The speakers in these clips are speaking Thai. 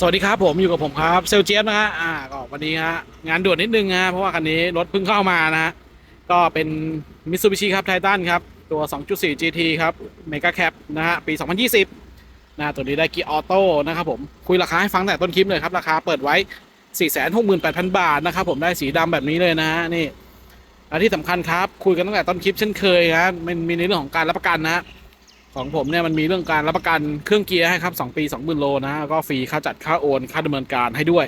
สวัสดีครับผมอยู่กับผมครับเซลเจียบนะฮะอ่าก็วันนี้ฮะงานด่วนนิดนึงนะฮะเพราะว่าคันนี้รถเพิ่งเข้ามานะฮะก็เป็นมิตซูบิชิครับไททันครับ ตัว 2.4 GT ครับเมก a แคปนะฮะปี 2020นะตัวนี้ได้กียร์ออโต้นะครับผมคุยราคาให้ฟังแต่ต้นคลิปเลยครับ ราคาเปิดไว้ 468,000 บาทนะครับผมได้สีดำแบบนี้เลยนะฮะนี่และที่สำคัญครับคุยกันตั้งแต่ต้นคลิปเช่นเคยนะมันมีในเรื่องของการรับประกันนะฮะ ของผมเนี่ยมันมีเรื่องการรับประกันเครื่องเกียร์ให้ครับ2ปี 20,000 โลนะก็ฟรีค่าจัดค่าโอน ค่าดำเนินการให้ด้วย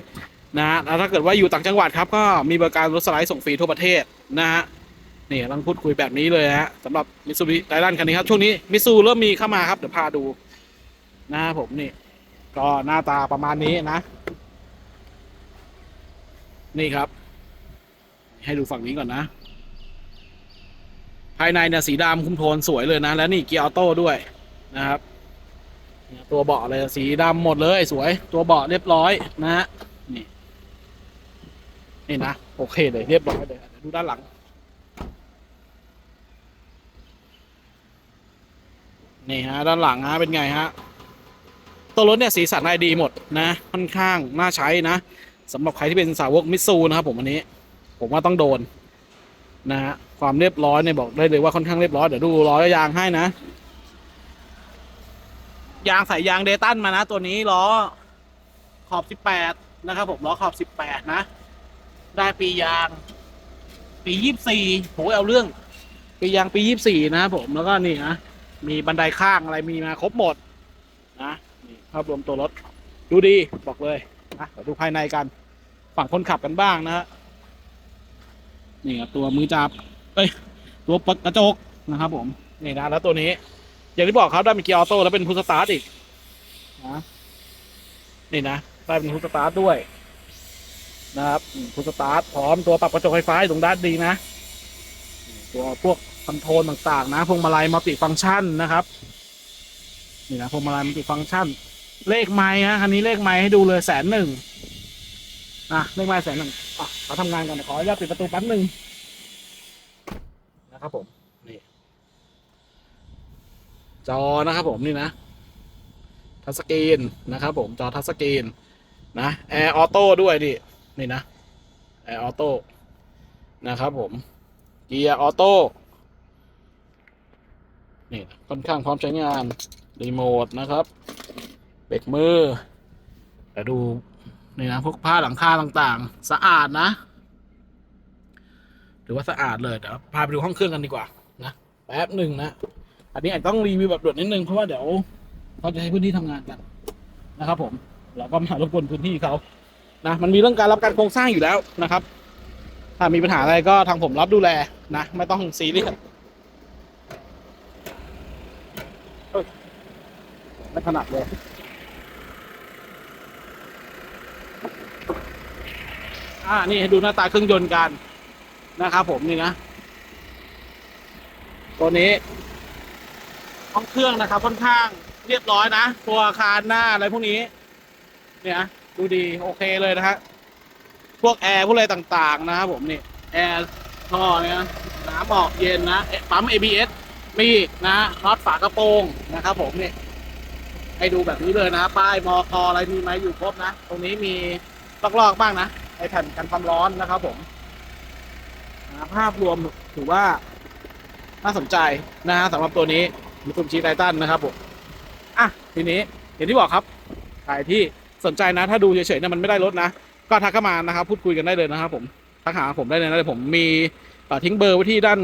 นะฮะแล้วถ้าเกิดว่าอยู่ต่างจังหวัดครับ ก็มีบริการรถสไลด์ส่งฟรีทั่วประเทศนะฮะนี่ลังพูดคุยแบบนี้เลยฮะสำหรับมิซูบิไดรันคันนี้ครับ ช่วงนี้มิซูเริ่มมีเข้ามาครับ เดี๋ยวพาดูนะผมนี่ ก็หน้าตาประมาณนี้นะ นี่ครับ ให้ดูฝั่งนี้ก่อนนะ ภายในเนี่ยสีดำคุมโทนสวยเลยนะ แล้วนี่เกียร์ออโต้ด้วยนะครับตัวเบาะเลยสีดำหมดเลยสวย ตัวเบาะเรียบร้อยนะฮะนี่นี่นะโอเคเลยเรียบร้อยเลยดูด้านหลัง นี่ฮะด้านหลังฮะเป็นไงฮะตัวรถเนี่ยสีสันได้ดีหมดนะค่อนข้างน่าใช้นะสำหรับใครที่เป็นสาวกมิซูนะครับผมอันนี้ ผมว่าต้องโดน นะฮะความเรียบร้อยเนี่ยบอกได้เลยว่าค่อนข้างเรียบร้อยเดี๋ยวดูล้อยางให้นะ ยางใส่ยางเดตันมานะ ตัวนี้ล้อขอบ18นะครับผมล้อขอบ18นะ ได้ปียาง ปี24โหเอาเรื่อง ปียางปี24นะครับผมแล้วก็นี่นะมีบันไดข้างอะไรมีมาครบหมดนะนี่ภาพรวมตัวรถ ดูดีบอกเลยนะเดี๋ยวดูภายในกัน ฝั่งคนขับกันบ้างนะฮะ นี่ครับตัวมือจับเอ้ยตัวปดกระจกนะครับผมนี่นะแล้วตัวนี้ อย่างที่บอกครับได้เป็นเกียร์ออโต้แล้วเป็นพุทสตาร์ทอีกนะนี่นะได้เป็นพุทสตาร์ทด้วย นะครับพุทสตาร์ทพร้อมตัวปรับกระจกไฟฟ้าอยู่ตรงด้านดีนะ ตัวพวกคอนโทรลต่างๆ นะพวงมาลัยมัลติฟังก์ชันนะครับนี่นะพวงมาลัยมัลติฟังก์ชัน เลขไม้ฮะคันนี้เลขไม้ให้ดูเลยแสนหนึ่งอะเลขไม้แสนหนึ่ง อะเขาทำงานกันเดี๋ยวขออนุญาตปิดประตูแป๊บหนึ่งนะครับผมนี่จอนะครับผมนี่นะทัชสกรีนนะครับผมจอทัชสกรีนนะแอร์ออโต้ด้วยนี่นี่นะแอร์ออโต้นะครับผมเกียร์ออโต้นี่ค่อนข้างพร้อมใช้งานรีโมทนะครับเบรกมือแต่ดู นี่นะพวกผ้าหลังคาต่างๆ สะอาดนะถือว่าสะอาดเลยเดี๋ยวพาไปดูห้องเครื่องกันดีกว่านะแป๊บหนึ่งนะอันนี้อาจต้องรีวิวแบบด่วนนิดนึงเพราะว่าเดี๋ยวเขาจะใช้พื้นที่ทำงานกันนะครับ ผมเราก็มารบกวนพื้นที่เขานะมันมีเรื่องการรับการโครงสร้างอยู่แล้วนะครับ ถ้ามีปัญหาอะไรก็ทางผมรับดูแลนะไม่ต้องซีเรียสไม่ถนัดเลย อ่านี่ให้ดูหน้าตาเครื่องยนต์กันนะครับผมนี่นะตัวนี้ห้องเครื่องนะครับ ค่อนข้างเรียบร้อยนะ ตัวอาคารหน้าอะไรพวกนี้ เนี่ยดูดีโอเคเลยนะฮะพวกแอร์พวกอะไรต่างๆ นะครับผมนี่แอร์ท่อเนี่ยนะน้ำออกเย็นนะเอ๊ะปั๊ม ABS มีนะน็อตฝากระโปรงนะครับผมนี่ให้ดูแบบนี้เลยนะ ป้ายมอกอะไรมีไหมอยู่ครบนะ ตรงนี้มีลอกๆบ้างนะ ไอแผ่นกันความร้อนนะครับผมภาพรวมถือว่าน่าสนใจนะฮะสำหรับตัวนี้มิซูบิชิไททันนะครับผมอะทีนี้อย่างที่บอกครับใครที่สนใจนะ ถ้าดูเฉยๆเนี่ยมันไม่ได้ลดนะ ก็ทักเข้ามานะครับ พูดคุยกันได้เลยนะครับผมทักหาผมได้เลยนะเดี๋ยวผมมีทิ้งเบอร์ไว้ที่ด้าน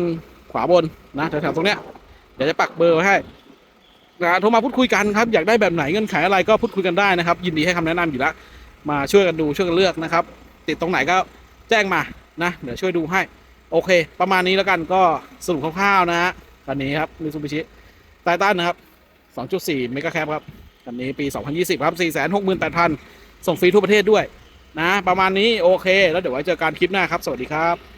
ขวาบนนะแถวๆตรงเนี้ยเดี๋ยวจะปักเบอร์ไว้ให้นะโทรมาพูดคุยกันครับ อยากได้แบบไหนเงื่อนไขอะไรก็พูดคุยกันได้นะครับ ยินดีให้คำแนะนำอยู่แล้วมาช่วยกันดูช่วยกันเลือกนะครับ ติดตรงไหนก็แจ้งมานะ เดี๋ยวช่วยดูให้ โอเค ประมาณนี้แล้วกันก็สรุปคร่าวๆนะฮะคันนี้ครับมิซูบิชิไททันนะครับ 2.4 เมกะแคปครับคันนี้ปี 2020 ครับ 468,000 ส่งฟรีทั่วประเทศด้วย นะ ประมาณนี้โอเค แล้วเดี๋ยวไว้เจอกันคลิปหน้าครับ สวัสดีครับ